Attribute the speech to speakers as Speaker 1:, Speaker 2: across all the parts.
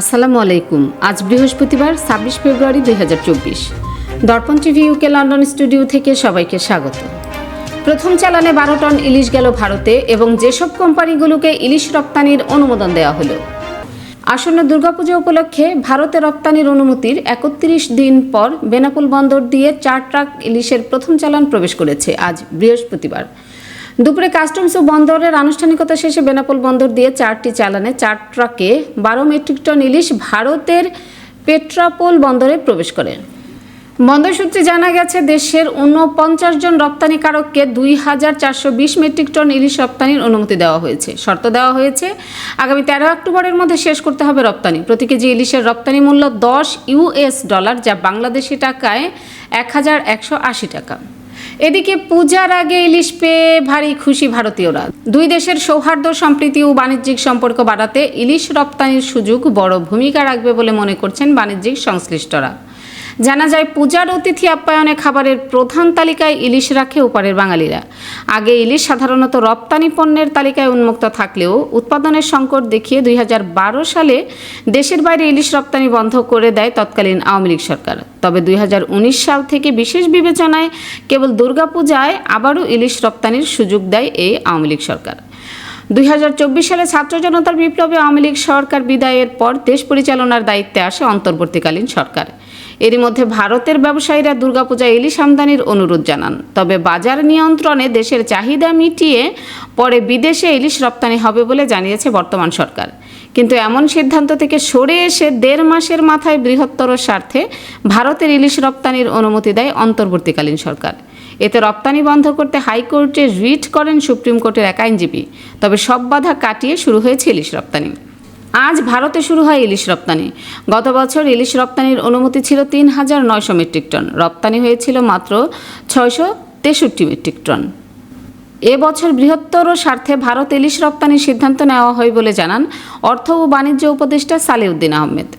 Speaker 1: আসসালামু আলাইকুম। আজ বৃহস্পতিবার, ছাব্বিশ ফেব্রুয়ারি দুই হাজার চব্বিশ। দর্পণ টিভি ইউকে লন্ডন স্টুডিও থেকে সবাইকে স্বাগত। প্রথম চালানে বারো টন ইলিশ গেল ভারতে এবং যেসব কোম্পানিগুলোকে ইলিশ রপ্তানির অনুমোদন দেওয়া হলো। আসন্ন দুর্গাপূজা উপলক্ষে ভারতে রপ্তানির অনুমতির একত্রিশ দিন পর বেনাপুল বন্দর দিয়ে চার ট্রাক ইলিশের প্রথম চালান প্রবেশ করেছে আজ বৃহস্পতিবার। দুপুরে কাস্টমস ও বন্দরের আনুষ্ঠানিকতা শেষে বেনাপোল বন্দর দিয়ে চারটি চালানে চার ট্রাকে বারো মেট্রিক টন ইলিশ ভারতের পেট্রাপোল বন্দরে প্রবেশ করে। বন্দর সূত্রে জানা গেছে, দেশের উনপঞ্চাশ জন রপ্তানিকারককে দুই হাজার চারশো বিশ মেট্রিক টন ইলিশ রপ্তানির অনুমতি দেওয়া হয়েছে। শর্ত দেওয়া হয়েছে, আগামী তেরো অক্টোবরের মধ্যে শেষ করতে হবে রপ্তানি। প্রতি কেজি ইলিশের রপ্তানি মূল্য দশ ইউএস ডলার, যা বাংলাদেশি টাকায় এক হাজার একশো আশি টাকা। এদিকে পূজার আগে ইলিশ পেয়ে ভারী খুশি ভারতীয়রা। দুই দেশের সৌহার্দ্য, সম্প্রীতি ও বাণিজ্যিক সম্পর্ক বাড়াতে ইলিশ রপ্তানির সুযোগ বড় ভূমিকা রাখবে বলে মনে করছেন বাণিজ্যিক সংশ্লিষ্টরা। জানা যায় পূজার অতিথি আপ্যায়নে খাবারের প্রধান তালিকায় ইলিশ রাখে ওপারের বাঙালিরা। আগে ইলিশ সাধারণত রপ্তানি পণ্যের তালিকায় উন্মুক্ত থাকলেও উৎপাদনের সংকট দেখিয়ে দুই হাজার বারো সালে দেশের বাইরে ইলিশ রপ্তানি বন্ধ করে দেয় তৎকালীন আওয়ামী লীগ সরকার। তবে দুই হাজার উনিশ সাল থেকে বিশেষ বিবেচনায় কেবল দুর্গাপূজায় আবারও ইলিশ রপ্তানির সুযোগ দেয় এই আওয়ামী লীগ সরকার। দুই হাজার চব্বিশ সালে ছাত্র জনতার বিপ্লবে আওয়ামী লীগ সরকার বিদায়ের পর দেশ পরিচালনার দায়িত্বে আসে অন্তর্বর্তীকালীন সরকার। এরই মধ্যে ভারতের ব্যবসায়ীরা দুর্গাপূজায় ইলিশ আমদানির অনুরোধ জানান। তবে বাজার নিয়ন্ত্রণে দেশের চাহিদা মিটিয়ে পরে বিদেশে ইলিশ রপ্তানি হবে বলে জানিয়েছে বর্তমান সরকার। কিন্তু এমন সিদ্ধান্ত থেকে সরে এসে দেড় মাসের মাথায় বৃহত্তর স্বার্থে ভারতের ইলিশ রপ্তানির অনুমতি দেয় অন্তর্বর্তীকালীন সরকার। এতে রপ্তানি বন্ধ করতে হাইকোর্টে রিট করেন সুপ্রিম কোর্টের এক আইনজীবী। তবে সব বাধা কাটিয়ে শুরু হয়েছে ইলিশ রপ্তানি। আজ ভারতে শুরু হয় ইলিশ রপ্তানি। গত বছর ইলিশ রপ্তানির অনুমতি ছিল তিন হাজার নয়শো মেট্রিক টন। রপ্তানি হয়েছিল মাত্র ছয়শো তেষট্টি মেট্রিক টন। এবছর বৃহত্তর স্বার্থে ভারত ইলিশ রপ্তানির সিদ্ধান্ত নেওয়া হয় বলে জানান অর্থ ও বাণিজ্য উপদেষ্টা সালেউদ্দিন আহমেদ।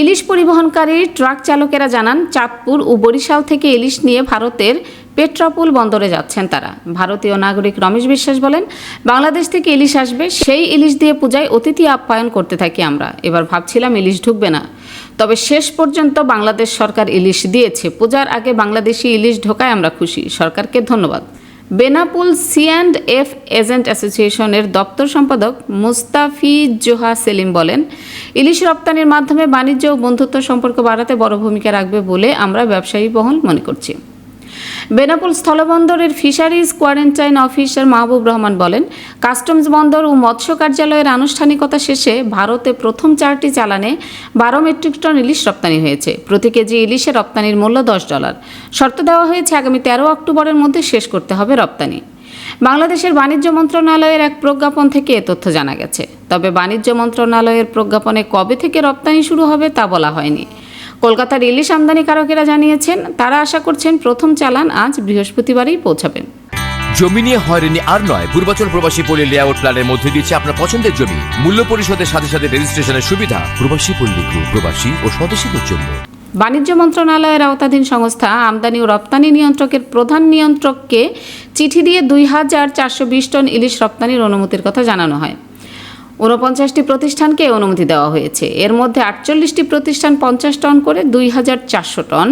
Speaker 1: ইলিশ পরিবহনকারী ট্রাক চালকেরা জানান, চাঁদপুর ও বরিশাল থেকে ইলিশ নিয়ে ভারতের পেট্রাপুল বন্দরে যাচ্ছেন তারা। ভারতীয় নাগরিক রমেশ বিশ্বাস বলেন, বাংলাদেশ থেকে ইলিশ আসবে, সেই ইলিশ দিয়ে পূজায় অতিথি আপ্যায়ন করতে থাকি আমরা। এবার ভাবছিলাম ইলিশ ঢুকবে না। তবে শেষ পর্যন্ত বাংলাদেশ সরকার ইলিশ দিয়েছে। পূজার আগে বাংলাদেশি ইলিশ ঢোকায় আমরা খুশি। সরকারকে ধন্যবাদ। Benapole C and F agent অ্যাসোসিয়েশনের দপ্তর সম্পাদক মুস্তাফিজোহা সেলিম বলেন, ইলিশ রপ্তানির মাধ্যমে বাণিজ্য ও বন্ধুত্ব সম্পর্ক বাড়াতে বড় ভূমিকা রাখবে বলে আমরা ব্যবসায়ী বহল মনে করছি। Benapole স্থলবন্দরের fisheries quarantine officer Mahbub Rahman বলেন, কাস্টমস বন্দর ও মৎস্য কার্যালয়ের আনুষ্ঠানিকতা শেষে ভারতে প্রথম চারটি চালানে বারো মেট্রিক টন ইলিশ রপ্তানি হয়েছে। প্রতি কেজি ইলিশে রপ্তানির মূল্য দশ ডলার। শর্ত দেওয়া হয়েছে আগামী তেরো অক্টোবরের মধ্যে শেষ করতে হবে রপ্তানি। বাংলাদেশের বাণিজ্য মন্ত্রণালয়ের এক প্রজ্ঞাপন থেকে এ তথ্য জানা গেছে। তবে বাণিজ্য মন্ত্রণালয়ের প্রজ্ঞাপনে কবে থেকে রপ্তানি শুরু হবে তা বলা হয়নি। কলকাতার ইলিশ আমদানিকারকেরা জানিয়েছেন তারা আশা করছেন প্রথম চালান আজ বৃহস্পতিবারই পৌঁছাবেন।
Speaker 2: জমি নিয়ে হয়রানি আর নয় পূর্বাচল প্রবাসী পল্লী লেআউট প্ল্যানের মধ্যে দিচ্ছে আপনার পছন্দের জমি। মূল্য পরিশোধের সাথে সাথে রেজিস্ট্রেশনের সুবিধা প্রবাসী পল্লী গ্রুপ প্রবাসী ও স্বদেশীদের জন্য।
Speaker 1: বাণিজ্য মন্ত্রণালয়ের আওতাধীন সংস্থা আমদানি ও রপ্তানি নিয়ন্ত্রকের প্রধান নিয়ন্ত্রককে চিঠি দিয়ে দুই হাজার চারশো বিশ টন ইলিশ রপ্তানির অনুমতির কথা জানানো হয়। ঊনপঞ্চাশটি প্রতিষ্ঠানকে অনুমতি দেওয়া হয়েছে। এর মধ্যে আটচল্লিশটি প্রতিষ্ঠান পঞ্চাশ টন করে দুই হাজার চারশো টন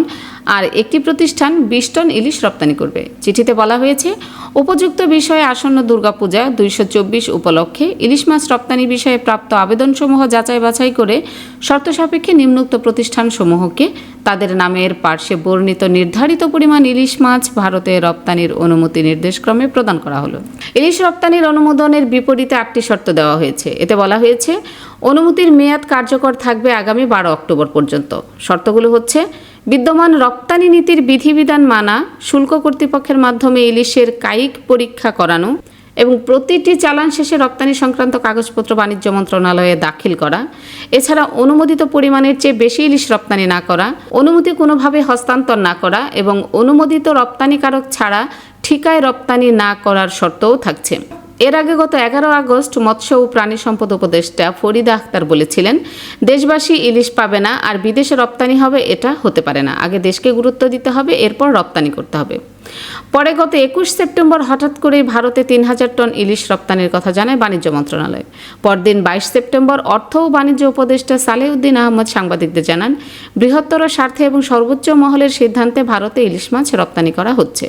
Speaker 1: আর একটি প্রতিষ্ঠান বিশ টন ইলিশ রপ্তানি করবে। চিঠিতে বলা হয়েছে, উপযুক্ত বিষয়ে আসন্ন দুর্গাপূজা দুইশো চব্বিশ উপলক্ষে ইলিশ মাছ রপ্তানি বিষয়ে প্রাপ্ত আবেদনসমূহ যাচাই বাছাই করে শর্ত সাপেক্ষে নিম্নোক্ত প্রতিষ্ঠানসমূহকে তাদের নামের পার্শ্বে বর্ণিত নির্ধারিত পরিমাণ ইলিশ মাছ ভারতে রপ্তানির অনুমতি নির্দেশক্রমে প্রদান করা হলো। ইলিশ রপ্তানির অনুমোদনের বিপরীতে আটটি শর্ত দেওয়া হয়েছে। এতে বলা হয়েছে, অনুমতির মেয়াদ কার্যকর থাকবে আগামী বারো অক্টোবর পর্যন্ত। শর্তগুলো হচ্ছে বিদ্যমান রপ্তানি নীতির বিধিবিধান মানা শুল্ক কর্তৃপক্ষের মাধ্যমে ইলিশের কায়িক পরীক্ষা করানো এবং প্রতিটি চালান শেষে রপ্তানি সংক্রান্ত কাগজপত্র বাণিজ্য মন্ত্রণালয়ে দাখিল করা, এছাড়া অনুমোদিত পরিমাণের চেয়ে বেশি ইলিশ রপ্তানি না করা, অনুমতি কোনোভাবে হস্তান্তর না করা এবং অনুমোদিত রপ্তানিকারক ছাড়া ঠিকায় রপ্তানি না করার শর্তও থাকছে। এর আগে গত এগারো আগস্ট মৎস্য ও প্রাণী সম্পদ উপদেষ্টা ফরিদা আখতার বলেছিলেন, দেশবাসী ইলিশ পাবে না আর বিদেশে রপ্তানি হবে এটা হতে পারে না। আগে দেশকে গুরুত্ব দিতে হবে, এরপর রপ্তানি করতে হবে। পরে গত একুশ সেপ্টেম্বর হঠাৎ করেই ভারতে তিন হাজার টন ইলিশ রপ্তানির কথা জানায় বাণিজ্য মন্ত্রণালয়। পরদিন বাইশ সেপ্টেম্বর অর্থ ও বাণিজ্য উপদেষ্টা সালেউদ্দিন আহমদ সাংবাদিকদের জানান, বৃহত্তর স্বার্থে এবং সর্বোচ্চ মহলের সিদ্ধান্তে ভারতে ইলিশ মাছ রপ্তানি করা হচ্ছে।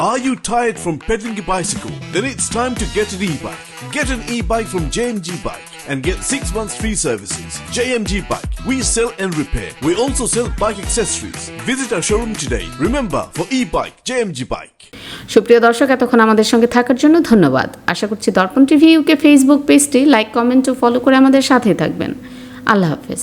Speaker 3: Are you tired from pedaling a bicycle? Then it's time to get an e-bike. Get an e-bike from JMG Bike and get 6 months free services. JMG Bike. We sell and repair. We also sell bike accessories. Visit our showroom today. Remember, for e-bike, JMG Bike.
Speaker 1: সুপ্রিয় দর্শক এতক্ষণ আমাদের সঙ্গে থাকার জন্য ধন্যবাদ আশা করছি দর্পণ টিভি ইউকে ফেসবুক পেজটি লাইক কমেন্ট ও ফলো করে আমাদের সাথেই থাকবেন আল্লাহ হাফেজ